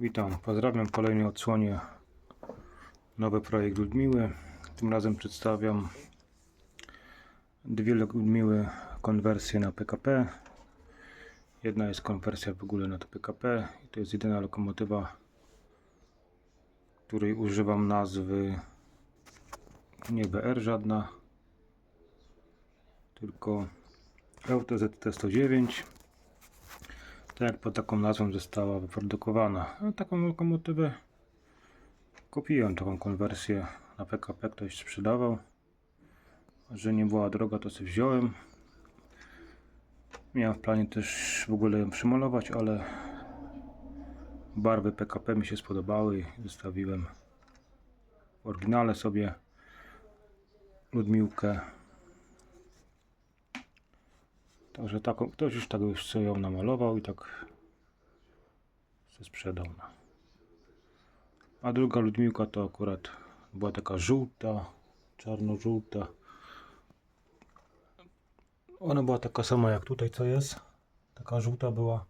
Witam, pozdrawiam w kolejnej odsłonie nowy projekt Ludmiły. Tym razem przedstawiam dwie Ludmiły konwersje na PKP. Jedna jest konwersja w ogóle na to PKP i to jest jedyna lokomotywa, której używam nazwy nie BR żadna, tylko Auto ZT109 tak pod taką nazwą została wyprodukowana. A taką lokomotywę kupiłem, taką konwersję na PKP, ktoś sprzedawał. Że nie była droga, to sobie wziąłem. Miałem w planie też w ogóle ją przymalować, ale barwy PKP mi się spodobały i zostawiłem w oryginale sobie Ludmiłkę. Także taką, ktoś już tak już sobie ją namalował i tak się sprzedał. A druga Ludmiłka to akurat była taka żółta, czarno-żółta. Ona była taka sama jak tutaj co jest. Taka żółta była.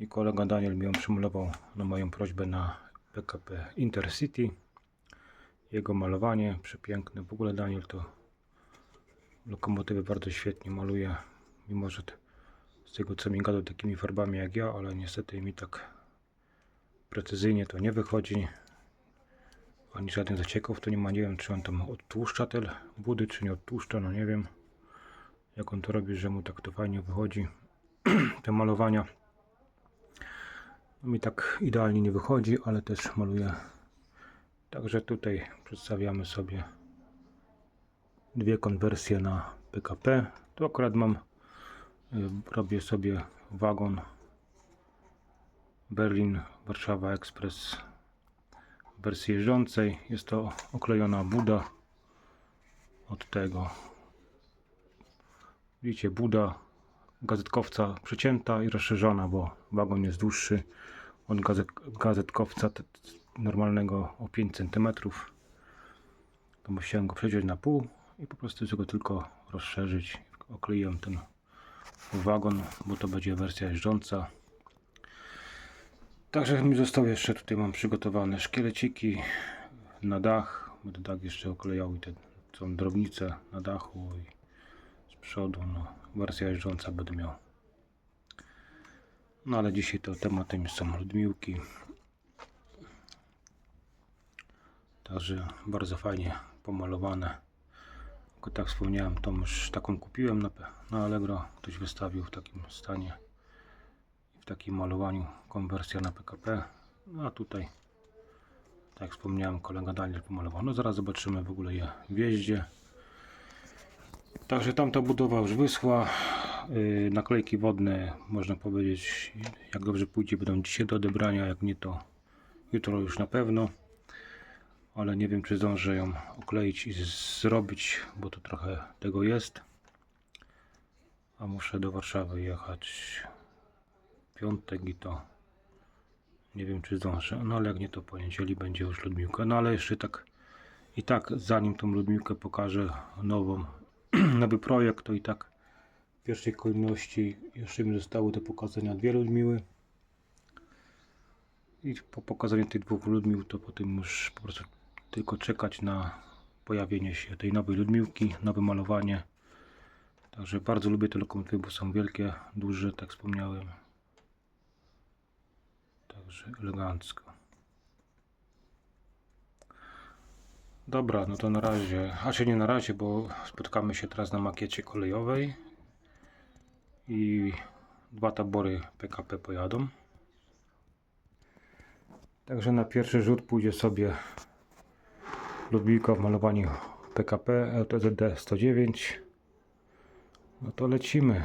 I kolega Daniel mi ją przymalował na moją prośbę na PKP Intercity. Jego malowanie przepiękne. W ogóle Daniel to lokomotywy bardzo świetnie maluje mimo że z tego co mi gadał takimi farbami jak ja, ale niestety mi tak precyzyjnie to nie wychodzi. Ani żadnych zacieków to nie ma, nie wiem czy on tam odtłuszcza te budy, czy nie odtłuszcza, no nie wiem jak on to robi, że mu tak to fajnie wychodzi te malowania. No mi tak idealnie nie wychodzi, ale też maluję. Także tutaj przedstawiamy sobie dwie konwersje na PKP. Tu akurat mam robię sobie wagon Berlin Warszawa Express w wersji jeżdżącej. Jest to oklejona buda. Od tego widzicie buda gazetkowca przecięta i rozszerzona bo wagon jest dłuższy od gazet, gazetkowca normalnego o 5 cm to musiałem go przeciąć na pół i po prostu go tylko rozszerzyć. Okleiłem ten wagon, bo to będzie wersja jeżdżąca. Także mi zostało jeszcze tutaj mam przygotowane szkieleciki na dach. Będę dach jeszcze oklejał i te są drobnice na dachu i z przodu. No, wersja jeżdżąca będę miał. No ale dzisiaj to tematem są Ludmiłki. Także bardzo fajnie pomalowane. Tak wspomniałem, tą już taką kupiłem na, na Allegro. Ktoś wystawił w takim stanie. W takim malowaniu konwersja na PKP. No a tutaj, tak jak wspomniałem, kolega Daniel pomalował. No zaraz zobaczymy w ogóle je w jeździe. Także tamta budowa już wyschła. Yy, naklejki wodne, można powiedzieć, jak dobrze pójdzie, będą dzisiaj do odebrania. Jak nie, to jutro już na pewno ale nie wiem czy zdążę ją okleić i zrobić, bo to trochę tego jest. A muszę do Warszawy jechać piątek i to nie wiem czy zdążę. No ale jak nie to po niedzieli będzie już Ludmiłka. No ale jeszcze tak i tak zanim tą Ludmiłkę pokażę nową, nowy projekt, to i tak w pierwszej kolejności jeszcze mi zostały do pokazania dwie Ludmiły. I po pokazaniu tych dwóch Ludmił to potem już po prostu tylko czekać na pojawienie się tej nowej Ludmiłki, nowe malowanie. Także bardzo lubię te lokomotywy, bo są wielkie, duże, tak wspomniałem. Także elegancko. Dobra, no to na razie, a czy nie na razie, bo spotkamy się teraz na makiecie kolejowej i dwa tabory PKP pojadą. Także na pierwszy rzut pójdzie sobie Ludwika w malowaniu PKP LTZD 109. No to lecimy.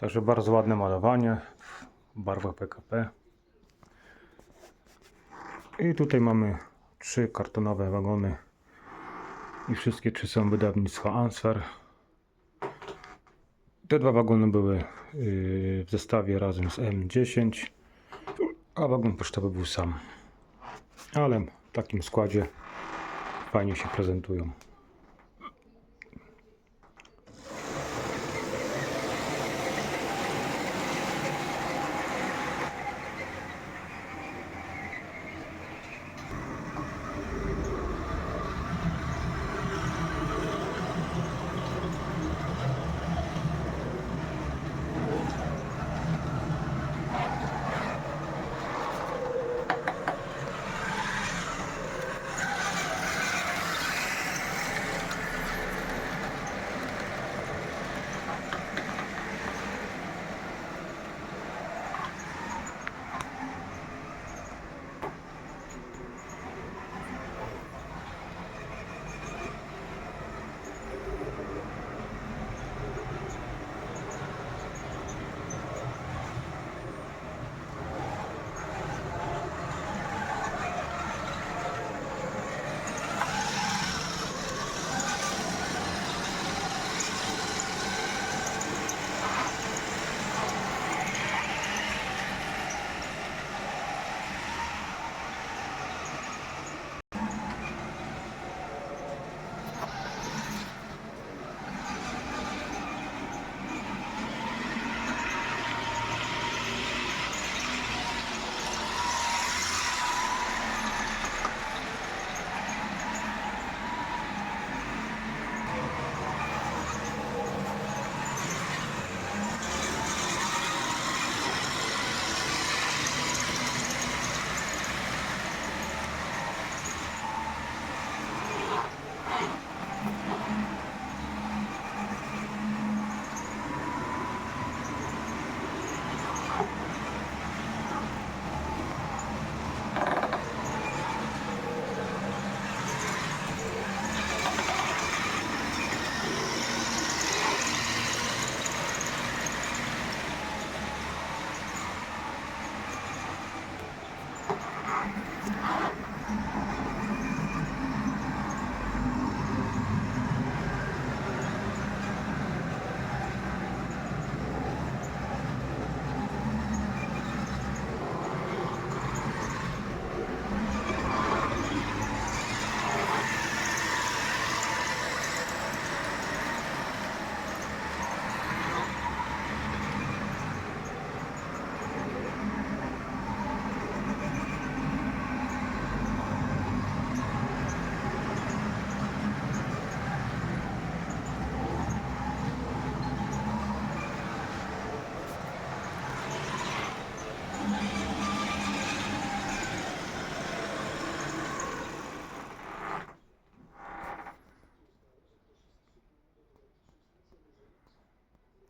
Także bardzo ładne malowanie w barwach PKP. I tutaj mamy trzy kartonowe wagony i wszystkie trzy są wydawnictwa Answer. Te dwa wagony były yy, w zestawie razem z M10, a wagon pocztowy był sam. Ale w takim składzie fajnie się prezentują.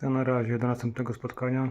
To na razie do następnego spotkania.